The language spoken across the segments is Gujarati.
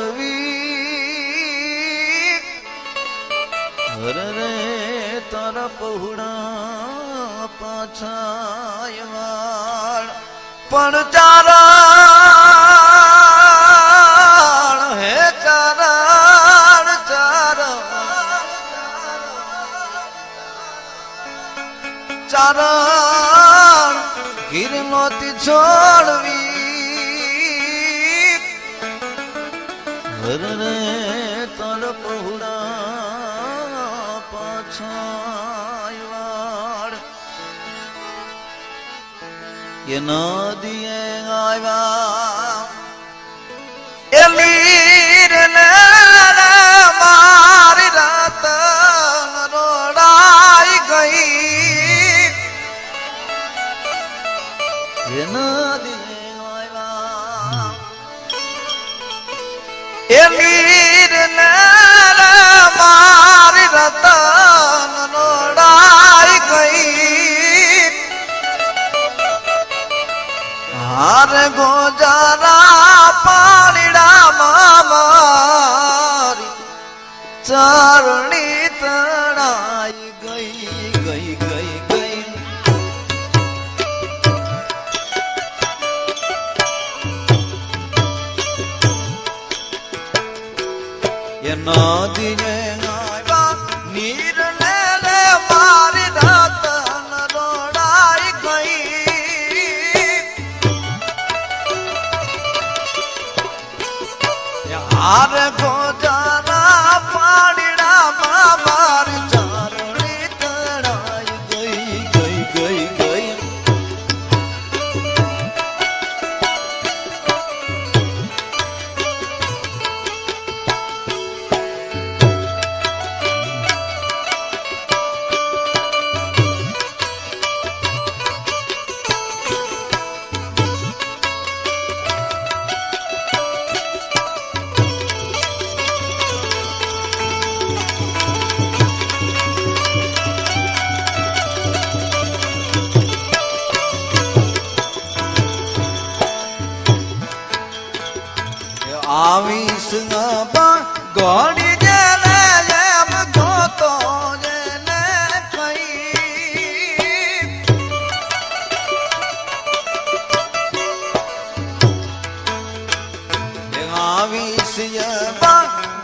નોતી હર રે તારા પહોળા પાછા પણ ચારા હે ચારણ ચારણ ચારણ ગીર છોડવી. રે તર પહોળા પાછાયવાડ એ નદીએ આવ્યા. એ ચરણી તણાઈ ગઈ ગઈ ગઈ ગઈ. એ નદીને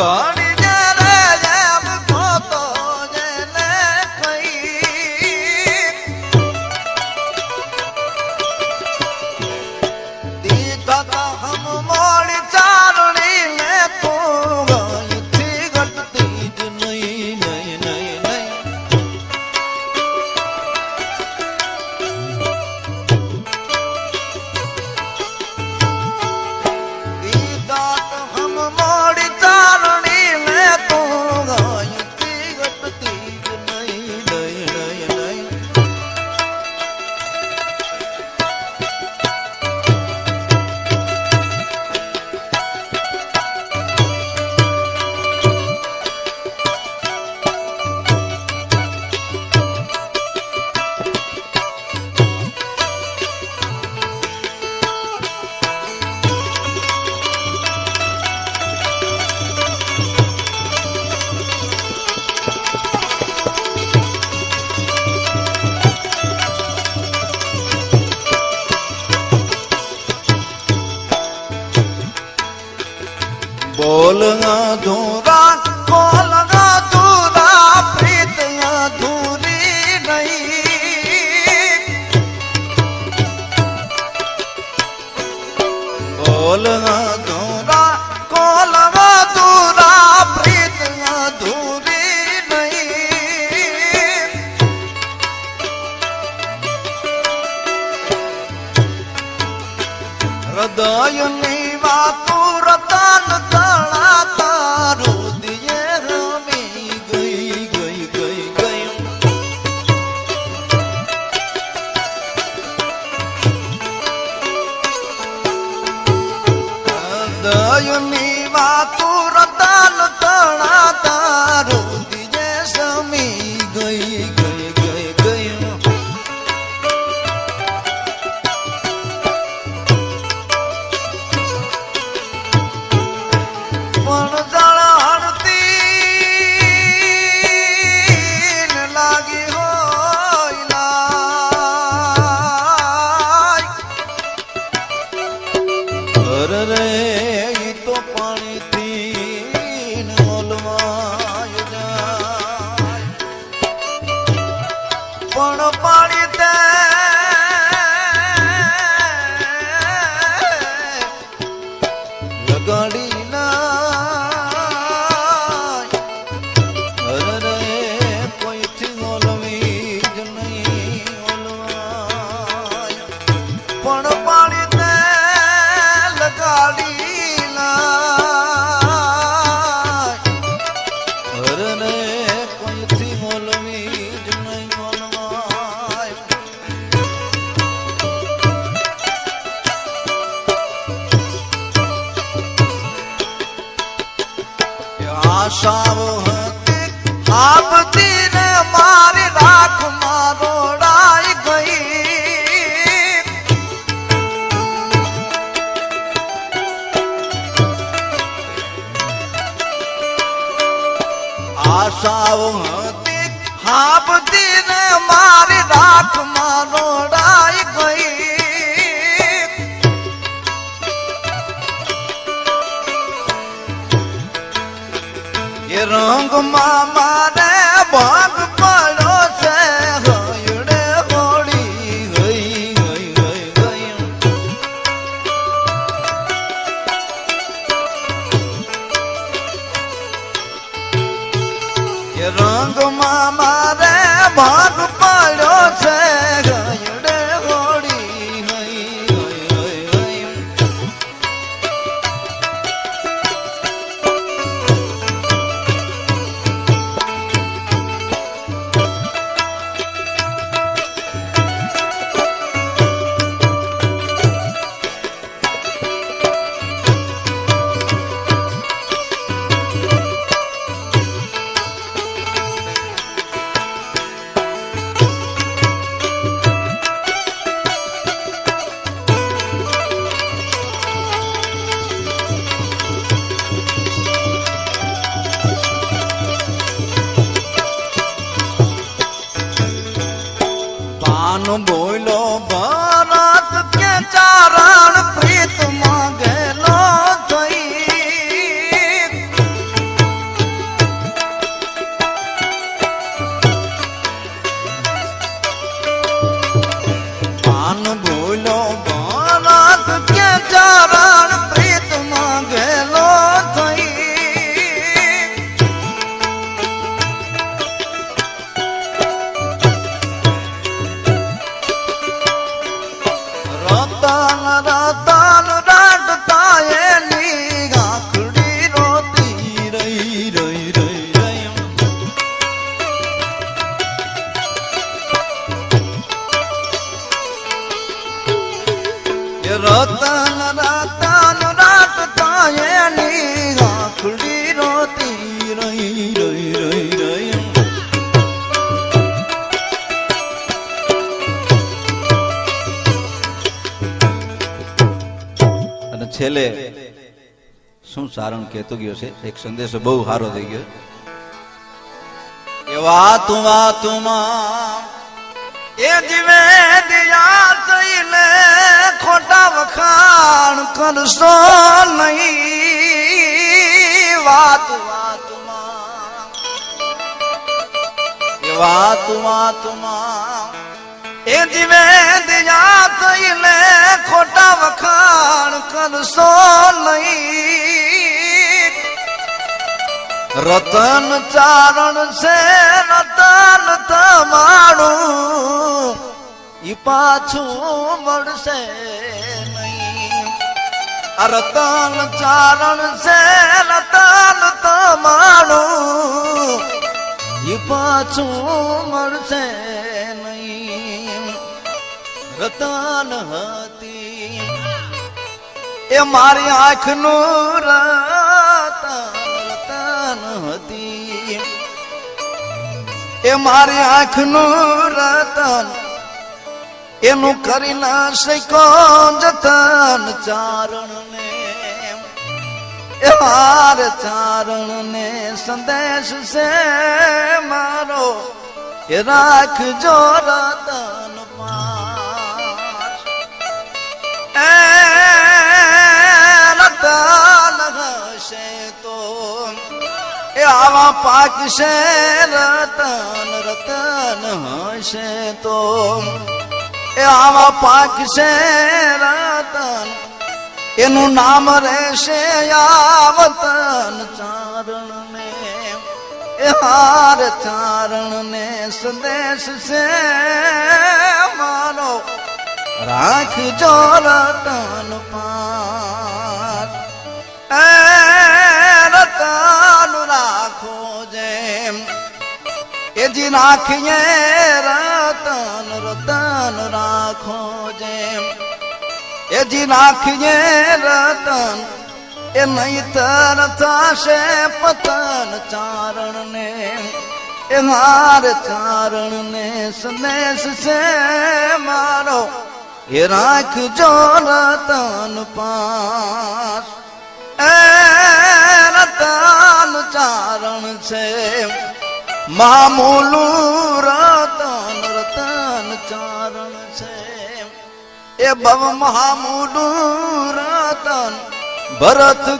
પણ હૃદયની વાતો રતન તળા તારું દિયે રમી ગઈ ગઈ ગઈ ગઈ. હૃદયની વાતો રતન તળા તારું દિયે સમી ગઈ re આશાઓ આપતી ને મારી રાખ મારોડાઈ ગઈ. આશાઓ આપતી ને મારી રાખ મારોડાઈ ગઈ. રંગમાં મારે ભાગ પડો છે. હયડે હોળી ગઈ ગઈ ગઈ ગઈ રંગમાં મારે ભાગ নম্বর છેલ્લે શું સારણ કેતો ગયો છે? એક સંદેશો બહુ સારો થઈ ગયો. એ વાત વાતુમાં એ જીવે દિયા વાતુમાં એ જીવે દિયા થઈને ખોટા વખાણ કરશો નહીં. રતન ચારણ છે, રતન તમારું. ઈ પાછું મળશે નહીં. રતન ચારણ છે, રતન તમારું. ઈ પાછું મળશે નહીં. રતન હતી. એ મારી આંખનું રતન હતી. એ મારી આંખનું રતન એનું કરી ના શકો જતન ચારણ ને એ હાર ચારણ ને સંદેશ છે મારો, એ રાખજો રતન પાસ એ રતન હશે તો, એ આવા પાકશે રતન રતન હશે તો. એ આવા પાકશે રતન, એનું નામ રહેશે આવતન ચારણ. એ હાર ચારણ ને સંદેશ છે મારો રાખજો રતન પાર એ રતન રાખો જેમ એ જી રાખીએ રતન રતન રાખો જેમ એ જી રાખીએ રતન એ નહીતર થશે પતન ચારણ ને એ માર ચારણ ને સંદેશ છે મારો. એ રાખજો રતન પાસ. એ રતન ચારણ છે મામૂલું રતન રતન ચારણ છે. એ ભવ મહામૂલું રતન ભરત